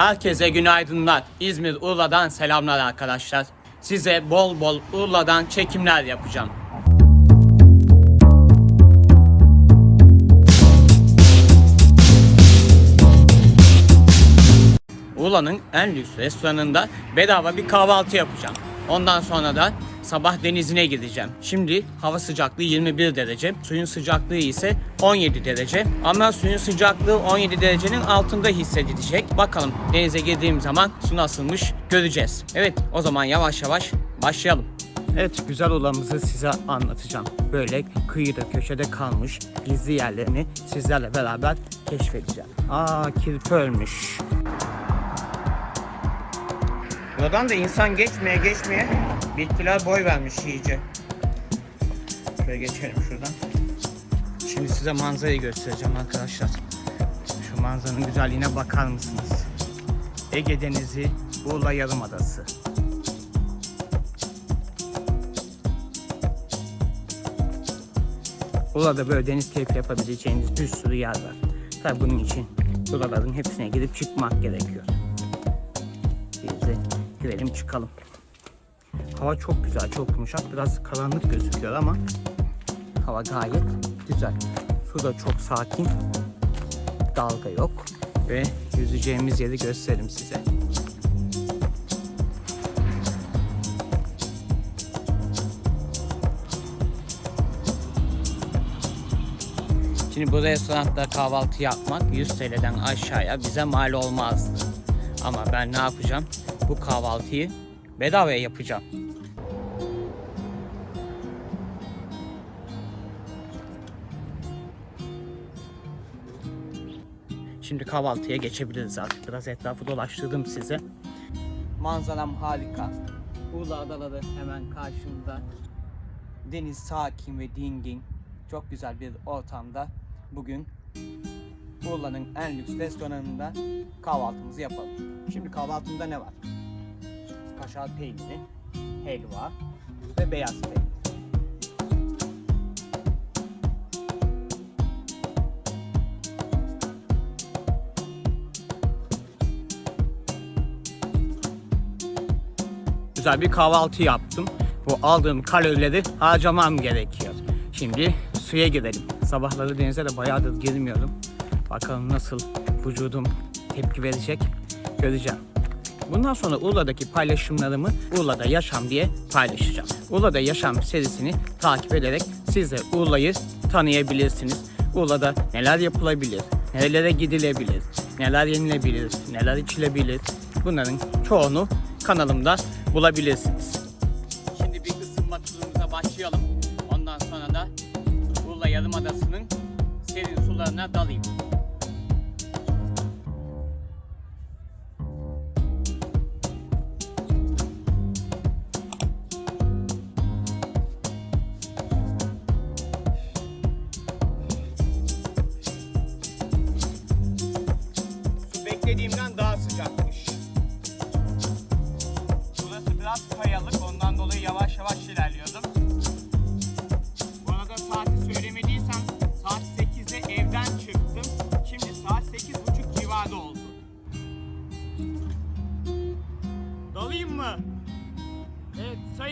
Herkese günaydınlar. İzmir Urla'dan selamlar arkadaşlar. Size bol bol Urla'dan çekimler yapacağım. Urla'nın en lüks restoranında bedava bir kahvaltı yapacağım. Ondan sonra da sabah denizine gideceğim. Şimdi hava sıcaklığı 21 derece, suyun sıcaklığı ise 17 derece. Ama suyun sıcaklığı 17 derecenin altında hissedilecek. Bakalım denize girdiğim zaman su nasılmış göreceğiz. Evet o zaman yavaş yavaş başlayalım. Evet güzel olanımızı size anlatacağım. Böyle kıyıda köşede kalmış gizli yerlerini sizlerle beraber keşfedeceğim. Aa kirpi ölmüş. Buradan da insan geçmeye geçmeye bitkiler boy vermiş iyice. Şöyle geçelim şuradan. Şimdi size manzarayı göstereceğim arkadaşlar. Şu manzaranın güzelliğine bakar mısınız? Ege Denizi, Urla Yarımadası. Burada böyle deniz keyfi yapabileceğiniz bir sürü yer var. Tabi bunun için buraların hepsine gidip çıkmak gerekiyor. Biz de girelim çıkalım. Hava çok güzel, çok yumuşak. Biraz karanlık gözüküyor ama hava gayet güzel. Su da çok sakin. Dalga yok. Ve yüzeceğimiz yeri göstereyim size. Şimdi bu restoranda kahvaltı yapmak 100 TL'den aşağıya bize mal olmazdı. Ama ben ne yapacağım? Bu kahvaltıyı bedavaya yapacağım. Şimdi kahvaltıya geçebiliriz artık. Biraz etrafı dolaştırdım size. Manzaram harika. Urla Adaları hemen karşımda. Deniz sakin ve dingin. Çok güzel bir ortamda bugün Urla'nın en lüks restoranında kahvaltımızı yapalım. Şimdi kahvaltımda ne var? Kaşar peyniri, helva ve beyaz peynir. Güzel bir kahvaltı yaptım. Bu aldığım kalorileri harcamam gerekiyor. Şimdi suya girelim. Sabahları denize de bayağıdır girmiyordum. Bakalım nasıl vücudum tepki verecek göreceğim. Bundan sonra Urla'daki paylaşımlarımı Urla'da Yaşam diye paylaşacağım. Urla'da Yaşam serisini takip ederek siz de Urla'yı tanıyabilirsiniz. Urla'da neler yapılabilir, nerelere gidilebilir, neler yenilebilir, neler içilebilir. Bunların çoğunu kanalımda bulabilirsiniz. Şimdi bir ısınma turumuza başlayalım. Ondan sonra da Urla Yarımadası'nın serin sularına dalayım.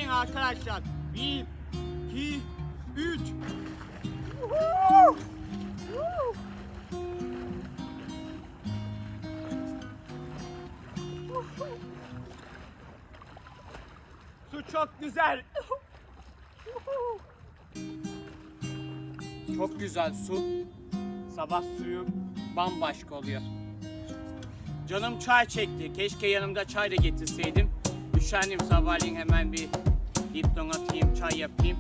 Sayın arkadaşlar. 1, 2, 3. Su çok güzel. Çok güzel su. Sabah suyu bambaşka oluyor. Canım çay çekti. Keşke yanımda çay da getirseydim. Üşendim sabahleyin hemen bir dipton atayım, çay yapayım.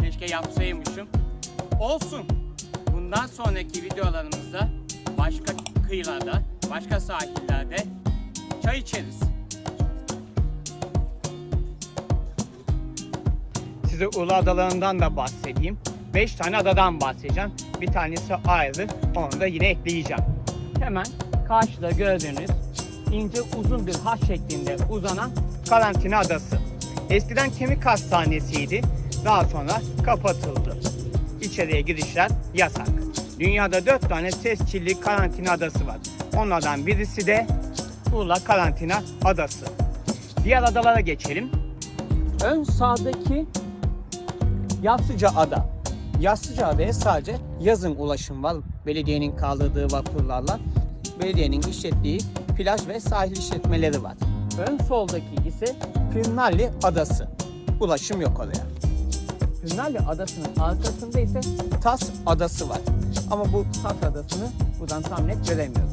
Keşke yapsaymışım. Olsun. Bundan sonraki videolarımızda başka kıyılarda, başka sahillerde çay içeriz. Size Ulu Adalarından da bahsedeyim. 5 tane adadan bahsedeceğim. Bir tanesi ayrı, onu da yine ekleyeceğim. Hemen karşıda gördüğünüz ince uzun bir haç şeklinde uzanan karantina adası. Eskiden kemik hastanesiydi. Daha sonra kapatıldı. İçeriye girişler yasak. Dünyada 4 tane tescilli karantina adası var. Onlardan birisi de Urla Karantina Adası. Diğer adalara geçelim. Ön sağdaki Yassıca Ada. Yassıca Adaya sadece yazın ulaşım var. Belediyenin kaldırdığı vapurlarla. Belediyenin işlettiği plaj ve sahil işletmeleri var. Ön soldaki ise Pırnalli Adası. Ulaşım yok oraya. Pırnalli Adası'nın arkasında ise Tas Adası var. Ama bu Tas Adası'nı buradan tam net göremiyoruz.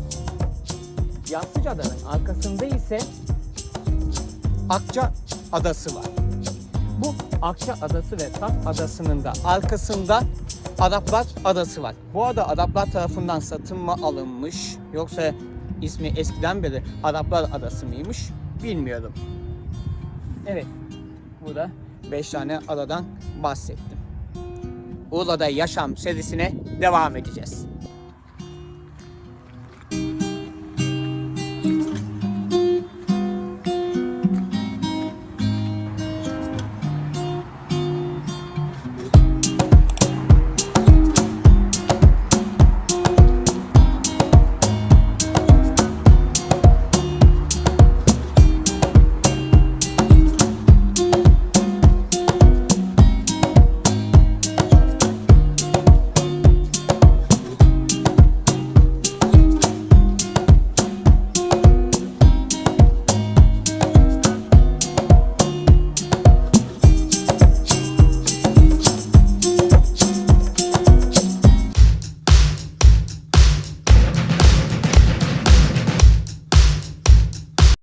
Yassıca Ada'nın arkasında ise Akça Adası var. Bu Akça Adası ve Tas Adası'nın da arkasında Araplar Adası var. Bu ada Araplar tarafından satın mı alınmış yoksa ismi eskiden beri Araplar Adası mıymış bilmiyorum. Evet, burada 5 tane adadan bahsettim. Urla'da Yaşam serisine devam edeceğiz.